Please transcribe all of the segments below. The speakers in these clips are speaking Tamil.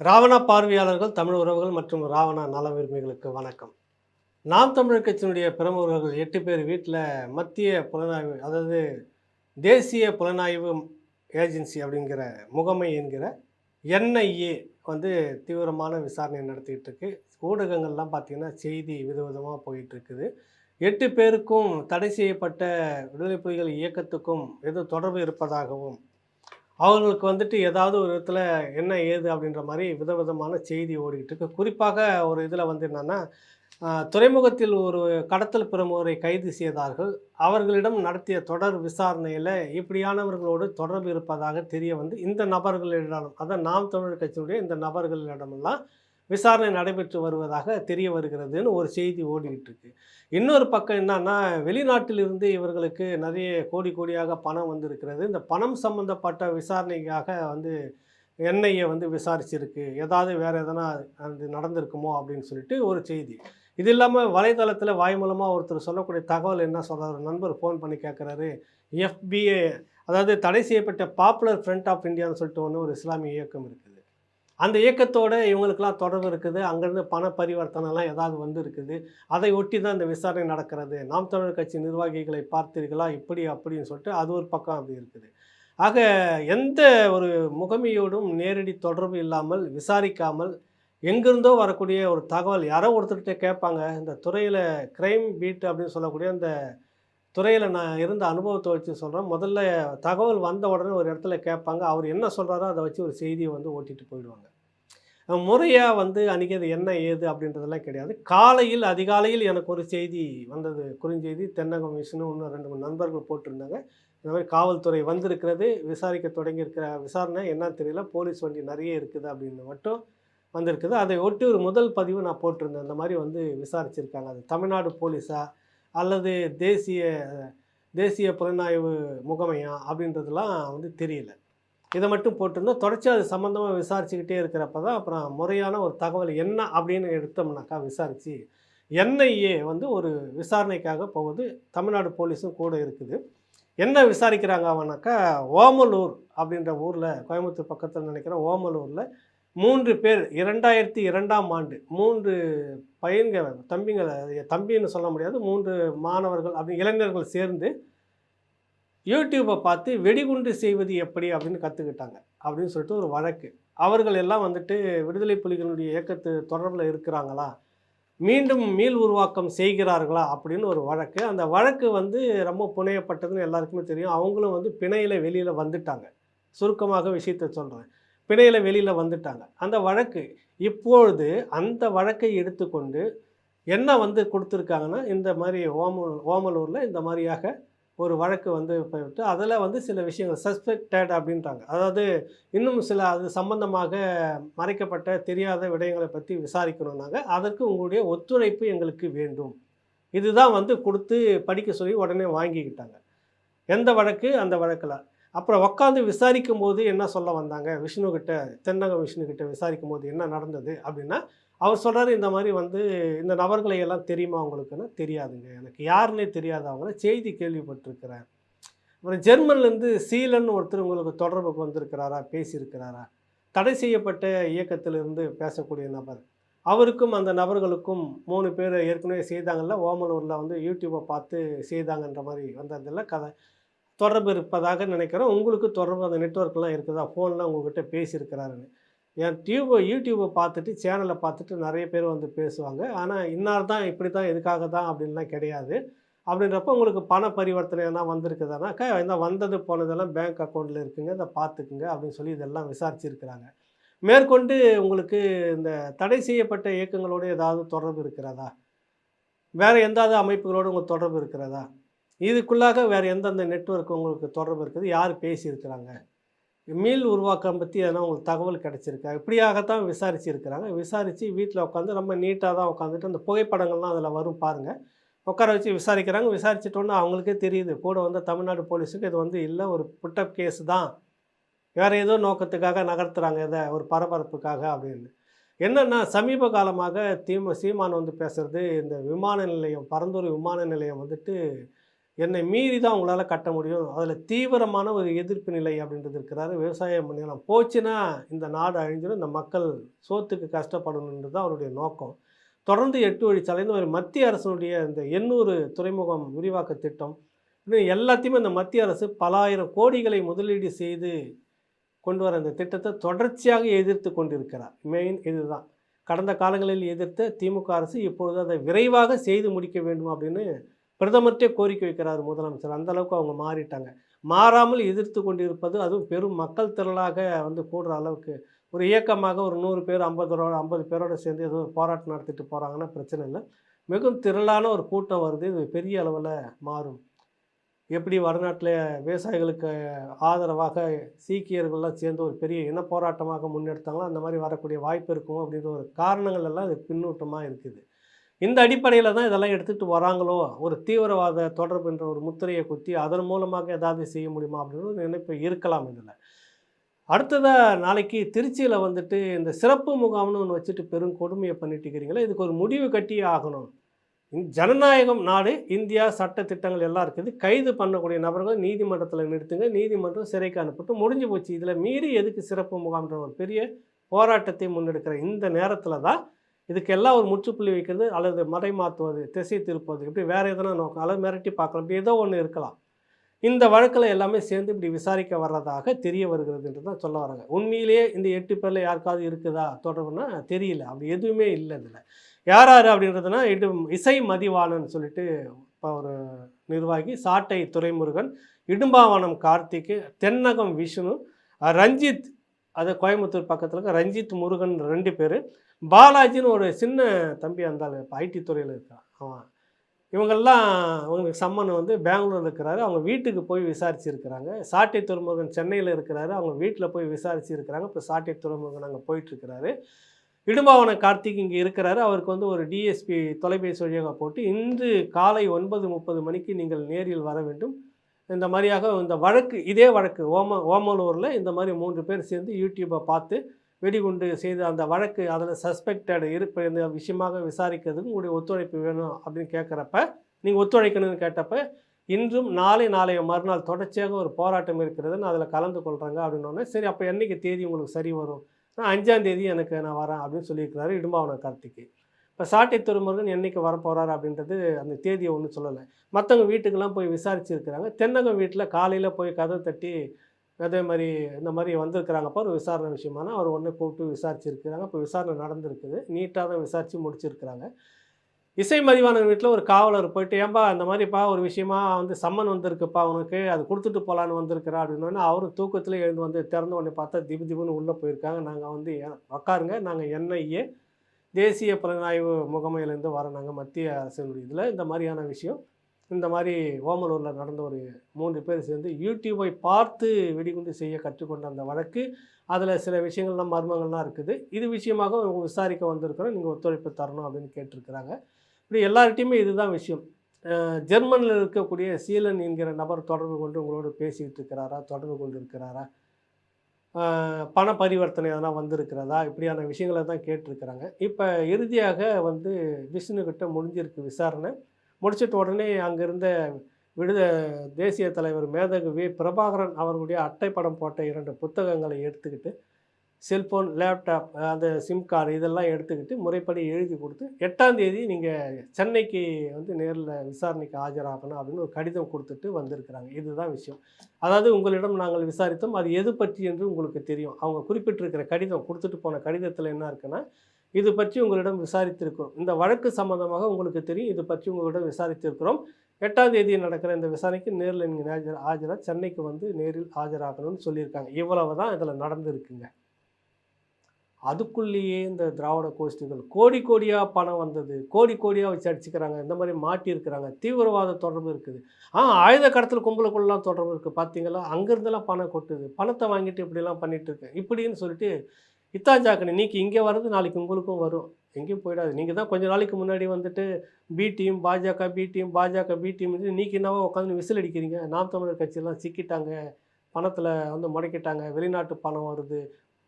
ராவணா பார்வையாளர்கள் தமிழ் உறவுகள் மற்றும் ராவணா நல விரும்பிகளுக்கு வணக்கம். நாம் தமிழர் கட்சியினுடைய பிரமுகர்கள் எட்டு பேர் வீட்டில் மத்திய புலனாய்வு அதாவது தேசிய புலனாய்வு ஏஜென்சி அப்படிங்கிற முகமை என்கிற என்ஐஏ வந்து தீவிரமான விசாரணை நடத்திக்கிட்டு இருக்கு ஊடகங்கள்லாம் பார்த்திங்கன்னா செய்தி விதவிதமாக போயிட்டுருக்குது. எட்டு பேருக்கும் தடை செய்யப்பட்ட விடுதலை புலிகள் இயக்கத்துக்கும் எது தொடர்பு இருப்பதாகவும் அவங்களுக்கு வந்துட்டு ஏதாவது ஒரு விதத்தில் என்ன ஏது அப்படின்ற மாதிரி விதவிதமான செய்தி ஓடிக்கிட்டு இருக்கு. குறிப்பாக ஒரு இதில் வந்து என்னென்னா துறைமுகத்தில் ஒரு கடத்தல் பிரமுகரை கைது செய்தார்கள். அவர்களிடம் நடத்திய தொடர் விசாரணையில் இப்படியானவர்களோடு தொடர்பு இருப்பதாக தெரிய வந்து இந்த நபர்களிடம் அதான் நாம் தமிழர் கட்சியினுடைய இந்த நபர்களிடமெல்லாம் விசாரணை நடைபெற்று வருவதாக தெரிய வருகிறதுன்னு ஒரு செய்தி ஓடிக்கிட்டு இருக்கு இன்னொரு பக்கம் என்னன்னா வெளிநாட்டிலிருந்து இவர்களுக்கு நிறைய கோடி கோடியாக பணம் வந்திருக்கிறது. இந்த பணம் சம்பந்தப்பட்ட விசாரணைக்காக வந்து என்ஐஏ வந்து விசாரிச்சிருக்கு. ஏதாவது வேறு எதனா அது நடந்திருக்குமோ அப்படின்னு சொல்லிட்டு ஒரு செய்தி. இது இல்லாமல் வலைதளத்தில் வாய் மூலமாக ஒருத்தர் சொல்லக்கூடிய தகவல் என்ன சொல்கிறார் நண்பர் ஃபோன் பண்ணி கேட்குறாரு எஃபிஏ அதாவது தடை செய்யப்பட்ட பாப்புலர் ஃப்ரண்ட் ஆஃப் இந்தியான்னு சொல்லிட்டு ஒன்று ஒரு இஸ்லாமிய இயக்கம் இருக்குது அந்த இயக்கத்தோட இவங்களுக்கெல்லாம் தொடர்பு இருக்குது. அங்கேருந்து பண பரிவர்த்தனைலாம் ஏதாவது வந்து இருக்குது. அதை ஒட்டி தான் இந்த விசாரணை நடக்கிறது. நாம் தமிழர் கட்சி நிர்வாகிகளை பார்த்தீர்களா? இப்படி அப்படின்னு சொல்லிட்டு அது ஒரு பக்கம் அப்படி இருக்குது. ஆக எந்த ஒரு முகமையோடும் நேரடி தொடர்பு இல்லாமல் விசாரிக்காமல் எங்கிருந்தோ வரக்கூடிய ஒரு தகவல் யாரோ ஒருத்தர்கிட்ட கேட்பாங்க. இந்த துறையில் க்ரைம் பீட் அப்படின்னு சொல்லக்கூடிய அந்த துறையில் நான் இருந்த அனுபவத்தை வச்சு சொல்கிறேன் முதல்ல தகவல் வந்த உடனே ஒரு இடத்துல கேட்பாங்க. அவர் என்ன சொல்கிறாரோ அதை வச்சு ஒரு செய்தியை வந்து ஓட்டிட்டு போயிடுவாங்க. முறையாக வந்து அன்றைக்கி அது என்ன ஏது அப்படின்றதெல்லாம் கிடையாது. காலையில் அதிகாலையில் எனக்கு ஒரு செய்தி வந்தது. குறுஞ்செய்தி தென்னகம் மிஷினு இன்னும் ரெண்டு மூணு நண்பர்கள் போட்டிருந்தாங்க. இந்த மாதிரி காவல்துறை வந்திருக்கிறது விசாரிக்க தொடங்கியிருக்கிற விசாரணை என்ன தெரியல. போலீஸ் வண்டி நிறைய இருக்குது அப்படின்னு மட்டும் வந்திருக்குது. அதை ஒட்டி ஒரு முதல் பதிவு நான் போட்டிருந்தேன். இந்த மாதிரி வந்து விசாரிச்சிருக்காங்க. அது தமிழ்நாடு போலீஸா? அல்லது தேசிய தேசிய புலனாய்வு முகமையா அப்படின்றதுலாம் வந்து தெரியல. இதை மட்டும் போட்டிருந்தோம் தொடர்ச்சி அது சம்மந்தமாக விசாரிச்சுக்கிட்டே இருக்கிறப்ப தான் அப்புறம் முறையான ஒரு தகவல் என்ன அப்படின்னு எடுத்தோம்னாக்கா விசாரித்து என்ஐஏ வந்து ஒரு விசாரணைக்காக போகுது. தமிழ்நாடு போலீஸும் கூட இருக்குது. என்ன விசாரிக்கிறாங்க அவனாக்கா ஓமலூர் அப்படின்ற ஊரில் கோயம்புத்தூர் பக்கத்தில் நினைக்கிறேன் ஓமலூரில் மூன்று பேர் இரண்டாயிரத்தி இரண்டாம் ஆண்டு மூன்று பையன்கள் தம்பிங்களை தம்பின்னு சொல்ல முடியாது மூன்று மாணவர்கள் அப்படி இளைஞர்கள் சேர்ந்து யூடியூப்பை பார்த்து வெடிகுண்டு செய்வது எப்படி அப்படின்னு கற்றுக்கிட்டாங்க அப்படின்னு சொல்லிட்டு ஒரு வழக்கு. அவர்கள் எல்லாம் வந்துட்டு விடுதலை புலிகளுடைய இயக்கத்து தொடர்பில் இருக்கிறாங்களா? மீண்டும் மீள் உருவாக்கம் செய்கிறார்களா? அப்படின்னு ஒரு வழக்கு. அந்த வழக்கு வந்து ரொம்ப புனையப்பட்டதுன்னு எல்லாருக்குமே தெரியும். அவங்களும் வந்து பிணையில் வெளியில் வந்துட்டாங்க. சுருக்கமாக விஷயத்தை சொல்கிறேன் பிணையில் வெளியில் வந்துட்டாங்க. அந்த வழக்கு இப்பொழுது அந்த வழக்கை எடுத்துக்கொண்டு என்ன வந்து கொடுத்துருக்காங்கன்னா இந்த மாதிரி ஓம ஓமலூரில் இந்த மாதிரியாக ஒரு வழக்கு வந்து போயிட்டு அதில் வந்து சில விஷயங்கள் சஸ்பெக்டட் அப்படின்றாங்க. அதாவது இன்னும் சில அது சம்பந்தமாக மறைக்கப்பட்ட தெரியாத விடயங்களை பற்றி விசாரிக்கணும்னாங்க. அதற்கு உங்களுடைய ஒத்துழைப்பு எங்களுக்கு வேண்டும். இதுதான் வந்து கொடுத்து படிக்க சொல்லி உடனே வாங்கிக்கிட்டாங்க. எந்த வழக்கு? அந்த வழக்கில் அப்புறம் உட்காந்து விசாரிக்கும் போது என்ன சொல்ல வந்தாங்க? விஷ்ணுக்கிட்ட தென்னக விஷ்ணுக்கிட்ட விசாரிக்கும் போது என்ன நடந்தது அப்படின்னா அவர் சொல்கிறார் இந்த மாதிரி வந்து இந்த நபர்களை எல்லாம் தெரியுமா அவங்களுக்குன்னா தெரியாதுங்க. எனக்கு யாருன்னே தெரியாது அவங்கள. செய்தி கேள்விப்பட்டிருக்கிறேன் அப்புறம் ஜெர்மன்லேருந்து சீலன் ஒருத்தர் உங்களுக்கு தொடர்புக்கு வந்திருக்கிறாரா? பேசியிருக்கிறாரா? தடை செய்யப்பட்ட இயக்கத்திலிருந்து பேசக்கூடிய நபர். அவருக்கும் அந்த நபர்களுக்கும் மூணு பேர் ஏற்கனவே செய்தாங்கல்ல? ஓமலூரில் வந்து யூடியூப்பை பார்த்து செய்தாங்கன்ற மாதிரி வந்ததில்ல. கதை. தொடர்பு இருப்பதாக நினைக்கிறோம் உங்களுக்கு தொடர்பு அந்த நெட்ஒர்க்லாம் இருக்குதா? ஃபோன்லாம் உங்கள்கிட்ட பேசியிருக்கிறாருன்னு. என் டியூபை யூடியூப்பை பார்த்துட்டு சேனலை பார்த்துட்டு நிறைய பேர் வந்து பேசுவாங்க. ஆனால் இன்னார் தான் இப்படி தான் எதுக்காக தான் அப்படின்லாம் கிடையாது. அப்படின்றப்ப உங்களுக்கு பண பரிவர்த்தனை எதனா வந்திருக்குதானாக்கா இந்த வந்தது போனதெல்லாம் பேங்க் அக்கௌண்ட்டில் இருக்குங்க. இதை பார்த்துக்குங்க. அப்படின்னு சொல்லி இதெல்லாம் விசாரிச்சிருக்கிறாங்க. மேற்கொண்டு உங்களுக்கு இந்த தடை செய்யப்பட்ட இயக்கங்களோடு ஏதாவது தொடர்பு இருக்கிறதா? வேறு எந்தாவது அமைப்புகளோடு உங்களுக்கு தொடர்பு இருக்கிறதா? இதுக்குள்ளாக வேறு எந்தெந்த நெட்ஒர்க் உங்களுக்கு தொடர்பு இருக்குது? யார் பேசியிருக்கிறாங்க? மீள் உருவாக்கம் பற்றி எதனா உங்களுக்கு தகவல் கிடச்சிருக்கா? இப்படியாகத்தான் விசாரிச்சிருக்கிறாங்க. விசாரித்து வீட்டில் உட்காந்து ரொம்ப நீட்டாக தான் உட்காந்துட்டு அந்த புகைப்படங்கள்லாம் அதில் வரும் பாருங்கள் உட்கார வச்சு விசாரிக்கிறாங்க. விசாரிச்சிட்டோன்னு அவங்களுக்கே தெரியுது. கூட வந்து தமிழ்நாடு போலீஸுக்கு இது வந்து இல்லை ஒரு புட்டப் கேஸ் தான். வேறு ஏதோ நோக்கத்துக்காக நகர்த்துறாங்க இதை ஒரு பரபரப்புக்காக அப்படின்னு. என்னென்னா சமீப காலமாக தீம சீமான் வந்து பேசுகிறது இந்த விமான நிலையம் பரந்தூர் விமான நிலையம் வந்துட்டு என்னை மீறி தான் உங்களால் கட்ட முடியும். அதில் தீவிரமான ஒரு எதிர்ப்பு நிலை அப்படின்றது இருக்கிறாரு. விவசாயம் நிலம் போச்சுன்னா இந்த நாடு அழிஞ்சிடும். இந்த மக்கள் சோத்துக்கு கஷ்டப்படணுன்றது தான் அவருடைய நோக்கம். தொடர்ந்து எட்டு வழிச்சாலைன்னு ஒரு மத்திய அரசினுடைய இந்த எண்ணூறு துறைமுகம் விரிவாக்க திட்டம். இன்னும் எல்லாத்தையுமே இந்த மத்திய அரசு பல ஆயிரம் கோடிகளை முதலீடு செய்து கொண்டு வர இந்த திட்டத்தை தொடர்ச்சியாக எதிர்த்து கொண்டிருக்கிறார். மெயின் இதுதான். கடந்த காலங்களில் எதிர்த்த திமுக அரசு இப்பொழுது அதை விரைவாக செய்து முடிக்க வேண்டும் அப்படின்னு பிரதமர்கிட்டே கோரிக்கை வைக்கிறார் முதலமைச்சர். அந்த அளவுக்கு அவங்க மாறிட்டாங்க. மாறாமல் எதிர்த்து கொண்டிருப்பது அதுவும் பெரும் மக்கள் திரளாக வந்து கூடுற அளவுக்கு. ஒரு இயக்கமாக ஒரு நூறு பேர் ஐம்பது ஐம்பது பேரோட சேர்ந்து ஏதோ ஒரு போராட்டம் நடத்திட்டு போகிறாங்கன்னா பிரச்சனை இல்லை. மிகவும் திரளான ஒரு கூட்டம் வருது. இது பெரிய அளவில் மாறும். எப்படி வடநாட்டில் விவசாயிகளுக்கு ஆதரவாக சீக்கியர்கள்லாம் சேர்ந்து ஒரு பெரிய இன போராட்டமாக முன்னெடுத்தாங்களோ அந்த மாதிரி வரக்கூடிய வாய்ப்பு இருக்கும் அப்படின்ற ஒரு காரணங்கள் எல்லாம் இது பின்னூட்டமாக இருக்குது. இந்த அடிப்படையில் தான் இதெல்லாம் எடுத்துகிட்டு வராங்களோ? ஒரு தீவிரவாத தொடர்புன்ற ஒரு முத்திரையை குத்தி அதன் மூலமாக ஏதாவது செய்ய முடியுமா? அப்படின்னு ஒரு நினைப்பு இருக்கலாம் இதில். அடுத்ததாக நாளைக்கு திருச்சியில் வந்துட்டு இந்த சிறப்பு முகாம்னு ஒன்று வச்சுட்டு பெரும் கொடுமையை பண்ணிட்டு இருக்கிறீங்களா இதுக்கு ஒரு முடிவு கட்டியே ஆகணும். ஜனநாயகம் நாடு இந்தியா சட்ட திட்டங்கள் எல்லாம் இருக்குது. கைது பண்ணக்கூடிய நபர்கள் நீதிமன்றத்தில் நிறுத்துங்க. நீதிமன்றம் சிறைக்கு அனுப்பிட்டு முடிஞ்சு போச்சு. இதில் மீறி எதுக்கு சிறப்பு முகாம்ன்ற ஒரு பெரிய போராட்டத்தை முன்னெடுக்கிற இந்த நேரத்தில் தான் இதுக்கெல்லாம் ஒரு முற்றுப்புள்ளி வைக்கிறது அல்லது மறை மாற்றுவது திசை திருப்பது இப்படி வேறு எதனா நோக்கம் அல்லது மிரட்டி பார்க்கலாம் இப்படி ஏதோ ஒன்று இருக்கலாம். இந்த வழக்கில் எல்லாமே சேர்ந்து இப்படி விசாரிக்க வர்றதாக தெரிய வருகிறதுன்றது தான் சொல்ல வராங்க உண்மையிலேயே இந்த எட்டு பேரில் யாருக்காவது இருக்குதா தொடர்புனா தெரியல. அப்படி எதுவுமே இல்லை இதில். யார் யார் அப்படின்றதுனா இது இசை மதிவாணன் சொல்லிட்டு இப்போ ஒரு நிர்வாகி சாட்டை துரைமுருகன் இடும்பாவனம் கார்த்திக்கு தென்னகம் விஷ்ணு ரஞ்சித் அது கோயம்புத்தூர் பக்கத்தில் இருக்க ரஞ்சித் முருகன் ரெண்டு பேர். பாலாஜின்னு ஒரு சின்ன தம்பி அந்த ஐடி துறையில் இருக்கான் அவன் இவங்கெல்லாம் அவங்களுக்கு சம்மன் வந்து பெங்களூரில் இருக்கிறாரு. அவங்க வீட்டுக்கு போய் விசாரிச்சிருக்கிறாங்க. சாட்டை துறைமுருகன் சென்னையில் இருக்கிறாரு. அவங்க வீட்டில் போய் விசாரிச்சிருக்கிறாங்க. இப்போ சாட்டை துறைமுருகன் அங்கே போயிட்டுருக்கிறாரு. இடும்பாவன கார்த்திக் இங்கே இருக்கிறாரு. அவருக்கு வந்து ஒரு டிஎஸ்பி தொலைபேசி வழியாக போட்டு இன்று காலை ஒன்பது முப்பது மணிக்கு நீங்கள் நேரில் வர வேண்டும். இந்த மாதிரியாக இந்த வழக்கு இதே வழக்கு ஓம ஓமலூரில் இந்த மாதிரி மூன்று பேர் சேர்ந்து யூடியூப்பை பார்த்து வெடிகுண்டு செய்த அந்த வழக்கு அதில் சஸ்பெக்டட் இருப்ப இந்த விஷயமாக விசாரிக்கிறதுக்கு உங்களுடைய ஒத்துழைப்பு வேணும் அப்படின்னு கேட்குறப்ப நீங்கள் ஒத்துழைக்கணும்னு கேட்டப்ப இன்றும் நாளை நாளைய மறுநாள் தொடர்ச்சியாக ஒரு போராட்டம் இருக்கிறதுன்னு அதில் கலந்து கொள்கிறாங்க அப்படின்னோடனே சரி அப்போ என்னைக்கு தேதி உங்களுக்கு சரி வரும்? நான் அஞ்சாம் தேதி எனக்கு நான் வரேன் அப்படின்னு சொல்லியிருக்கிறாரு இடும்பாவனம் கார்த்திக்கு. இப்போ சாட்டை துறைமுருகன் என்னைக்கு வரப்போகிறார் அப்படின்றது அந்த தேதியை ஒன்றும் சொல்லலை. மற்றவங்க வீட்டுக்கெல்லாம் போய் விசாரிச்சிருக்கிறாங்க. தென்னகம் வீட்டில் காலையில் போய் கதை தட்டி அதே மாதிரி இந்த மாதிரி வந்திருக்கிறாங்கப்பா ஒரு விசாரணை விஷயமான. அவர் ஒன்று கூப்பிட்டு விசாரிச்சிருக்கிறாங்க. இப்போ விசாரணை நடந்திருக்குது. நீட்டாக தான் விசாரித்து முடிச்சிருக்கிறாங்க. இசை மதிவான வீட்டில் ஒரு காவலர் போயிட்டு ஏன்பா இந்த மாதிரிப்பா ஒரு விஷயமா வந்து சம்மன் வந்திருக்குப்பா அவனுக்கு அது கொடுத்துட்டு போகலான்னு வந்திருக்கிறா. அப்படின்னோடனே அவரும் தூக்கத்தில் எழுந்து வந்து திறந்த உடனே பார்த்தா திபு திபுன்னு உள்ளே போயிருக்காங்க. நாங்கள் வந்து ஏ- உக்காருங்க. நாங்கள் என்ஐஏ தேசிய புலனாய்வு முகமையிலேருந்து வர நாங்கள் மத்திய அரசினுடைய இதில். இந்த மாதிரியான விஷயம் இந்த மாதிரி ஓமலூரில் நடந்த ஒரு மூன்று பேர் சேர்ந்து யூடியூபை பார்த்து வெடிகுண்டு செய்ய கற்றுக்கொண்ட அந்த வழக்கு. அதில் சில விஷயங்கள்லாம் மர்மங்கள்லாம் இருக்குது. இது விஷயமாக உங்கள் விசாரிக்க வந்திருக்கிறோம். நீங்கள் ஒத்துழைப்பு தரணும் அப்படின்னு கேட்டிருக்கிறாங்க. இப்படி எல்லார்கிட்டையுமே இதுதான் விஷயம். ஜெர்மனில் இருக்கக்கூடிய சீலன் என்கிற நபர் தொடர்பு கொண்டு உங்களோடு பேசிகிட்டு இருக்கிறாரா? தொடர்பு கொண்டு இருக்கிறாரா பண பரிவர்த்தனை எதனா வந்திருக்கிறதா? இப்படியான விஷயங்களை தான் கேட்டிருக்கிறாங்க. இப்போ இறுதியாக வந்து விஷ்ணுக்கிட்ட முடிஞ்சிருக்கு விசாரணை. முடிச்சிட்ட உடனே அங்கே இருந்த விடுத தேசிய தலைவர் மேதகு வி. பிரபாகரன் அவர்களுடைய அட்டைப்படம் போட்ட இரண்டு புத்தகங்களை எடுத்துக்கிட்டு செல்ஃபோன் லேப்டாப் அந்த சிம் கார்டு இதெல்லாம் எடுத்துக்கிட்டு முறைப்படி எழுதி கொடுத்து எட்டாம் தேதி நீங்கள் சென்னைக்கு வந்து நேரில் விசாரணைக்கு ஆஜராகணும் அப்படின்னு ஒரு கடிதம் கொடுத்துட்டு வந்திருக்கிறாங்க. இதுதான் விஷயம். அதாவது உங்களிடம் நாங்கள் விசாரித்தோம். அது எது பற்றி என்று உங்களுக்கு தெரியும். அவங்க குறிப்பிட்டிருக்கிற கடிதம் கொடுத்துட்டு போன கடிதத்தில் என்ன இருக்குன்னா இது பற்றி உங்களிடம் விசாரித்திருக்கிறோம். இந்த வழக்கு சம்பந்தமாக உங்களுக்கு தெரியும். இது பற்றி உங்களிடம் விசாரித்திருக்கிறோம். எட்டாம் தேதி நடக்கிற இந்த விசாரணைக்கு நேரில் நீங்கள் ஆஜர் ஆஜராக சென்னைக்கு வந்து நேரில் ஆஜராகணும்னு சொல்லியிருக்காங்க. இவ்வளவு தான் இதில் நடந்திருக்குங்க. அதுக்குள்ளேயே இந்த திராவிட கோஷ்டிகள் கோடி கோடியாக பணம் வந்தது. கோடி கோடியாக வச்சு அடிச்சுக்கிறாங்க. இந்த மாதிரி மாட்டியிருக்கிறாங்க. தீவிரவாத தொடர்பு இருக்குது. ஆ ஆயுத கடத்தல் கும்பலுக்குள்ளலாம் தொடர்பு இருக்குது. பார்த்தீங்களா? அங்கேருந்தெல்லாம் பணம் கொட்டுது. பணத்தை வாங்கிட்டு இப்படிலாம் பண்ணிகிட்டு இருக்கேன். இப்படின்னு சொல்லிட்டு இத்தாஞ்சாக்கணி நீக்கி இங்கே வர்றது நாளைக்கு உங்களுக்கும் வரும். எங்கேயும் போயிடாது. நீங்கள் தான் கொஞ்ச நாளைக்கு முன்னாடி வந்துட்டு பி டீம் பாஜக பி டீம் பாஜக பி டீம் நீக்கி என்னவோ உட்காந்து விசில் அடிக்கிறீங்க. நாம் தமிழர் கட்சியெல்லாம் சிக்கிட்டாங்க. பணத்தில் வந்து முடக்கிட்டாங்க. வெளிநாட்டு பணம் வருது.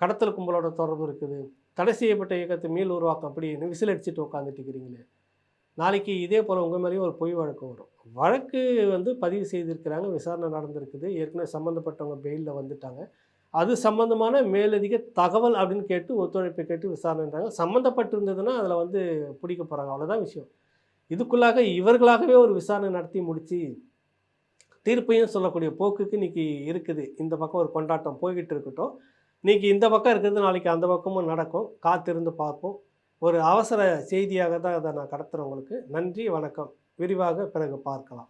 கடத்தல் கும்பலோட தொடர்பு இருக்குது. தடை செய்யப்பட்ட இயக்கத்தை மீள் உருவாக்கம் அப்படி விசில் அடிச்சுட்டு உட்காந்துட்டு இருக்கிறீங்களே. நாளைக்கு இதே போல் உங்கள் மேலேயும் ஒரு பொய் வழக்கு வரும். வழக்கு வந்து பதிவு செய்திருக்கிறாங்க. விசாரணை நடந்திருக்குது. ஏற்கனவே சம்மந்தப்பட்டவங்க பெயிலில் வந்துட்டாங்க. அது சம்மந்தமான மேலதிக தகவல் அப்படின்னு கேட்டு ஒத்துழைப்பை கேட்டு விசாரணைன்றாங்க. சம்மந்தப்பட்டிருந்ததுன்னா அதில் வந்து பிடிக்க போகிறாங்க அவ்வளோதான் விஷயம். இதுக்குள்ளாக இவர்களாகவே ஒரு விசாரணை நடத்தி முடித்து தீர்ப்பையும் சொல்லக்கூடிய போக்குக்கு இன்னைக்கு இருக்குது. இந்த பக்கம் ஒரு கொண்டாட்டம் போய்கிட்டு இருக்கட்டும். இன்றைக்கி இந்த பக்கம் இருக்கிறது நாளைக்கு அந்த பக்கமும் நடக்கும். காத்திருந்து பார்ப்போம். ஒரு அவசர செய்தியாக தான் அதை நான் கடத்துகிறேன் உங்களுக்கு. நன்றி வணக்கம். விரிவாக பிறகு பார்க்கலாம்.